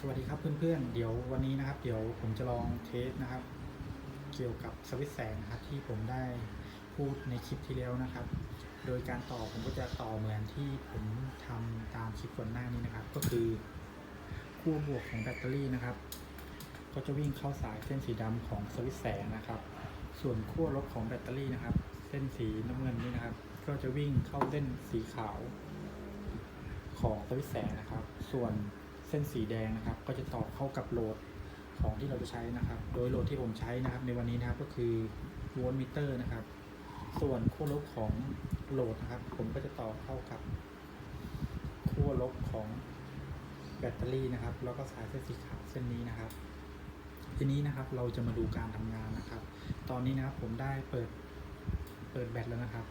สวัสดีครับเพื่อนๆ เดี๋ยววันนี้นะครับ เดี๋ยวผมจะลองเทสนะครับ เกี่ยวกับสวิตแสงนะครับที่ผมได้พูดในคลิปที่แล้วนะครับ โดยการต่อผมก็จะต่อเหมือนที่ผมทำตามคลิปก่อนหน้านี้นะครับ ก็คือขั้วบวกของแบตเตอรี่นะครับ ก็จะวิ่งเข้าสายเส้นสีดำของสวิตแสงนะครับ ส่วนขั้วลบของแบตเตอรี่นะครับ เส้นสีน้ำเงินนี้นะครับ ก็จะวิ่งเข้าเส้นสีขาวของสวิตแสงนะครับ ส่วน เส้นสีแดงนะครับ ก็จะต่อเข้ากับโหลดของที่เราจะใช้นะครับ โดยโหลดที่ผมใช้นะครับ ในวันนี้นะครับก็คือโวลต์มิเตอร์นะครับ ส่วนขั้วลบของโหลดนะครับ ผมก็จะต่อเข้ากับขั้วลบของแบตเตอรี่นะครับ แล้วก็สายเส้นสีขาวเส้นนี้นะครับ ทีนี้นะครับเราจะมาดูการทำงานนะครับ ตอนนี้นะครับผมได้เปิดเปิดแบตแล้วนะครับ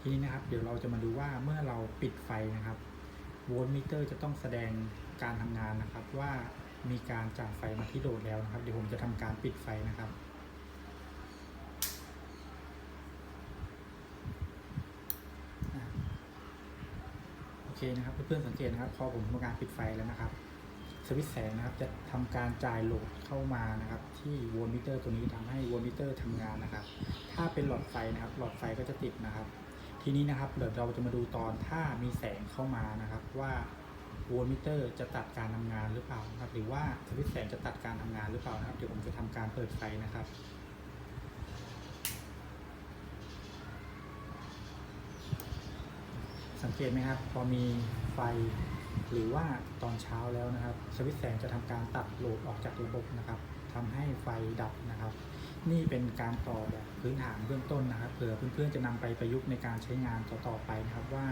ทีนี้นะครับ เดี๋ยวเราจะมาดูว่าเมื่อเราปิดไฟนะครับ โวลต์มิเตอร์จะต้องแสดงการทำงานนะครับ ว่ามีการจ่ายไฟมาที่โหลดแล้วนะครับ เดี๋ยวผมจะทำการปิดไฟนะครับโอเคนะครับเพื่อนๆสังเกตนะครับ พอผมทำการปิดไฟแล้วนะครับสวิตช์แสงนะครับจะทำการจ่ายโหลดเข้ามานะครับ ที่โวลต์มิเตอร์ตัวนี้ทำให้โวลต์มิเตอร์ทำงานนะครับ ถ้าเป็นหลอดไฟนะครับ หลอดไฟก็จะติดนะครับ ทีนี้นะครับเดี๋ยวเราจะมาดูตอนถ้ามีแสงเข้ามานะครับ ว่าโวลต์มิเตอร์จะตัดการทำงานหรือเปล่านะครับ หรือว่าสวิตช์แสงจะตัดการทำงานหรือเปล่านะครับ เดี๋ยวผมจะทำการเปิดไฟนะครับสังเกตไหมครับ พอมีไฟ หรือว่าตอนเช้าแล้วนะครับ สวิตช์แสงจะทำการตัดโหลดออกจากระบบนะครับทำให้ไฟดับนะครับ นี่เป็นการต่อแบบพื้นฐานเบื้องต้นนะครับเผื่อเพื่อนๆจะนำไปประยุกต์ในการใช้งานต่อๆไปนะครับว่า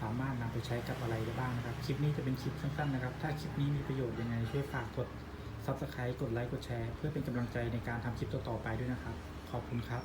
สามารถนำไปใช้กับอะไรได้บ้างนะครับ คลิปนี้จะเป็นคลิปสั้นๆนะครับ ถ้าคลิปนี้มีประโยชน์ยังไงช่วยฝากกด Subscribe กดไลค์กดแชร์ เพื่อเป็นกำลังใจในการทำคลิปต่อๆไปด้วยนะครับ ขอบคุณครับ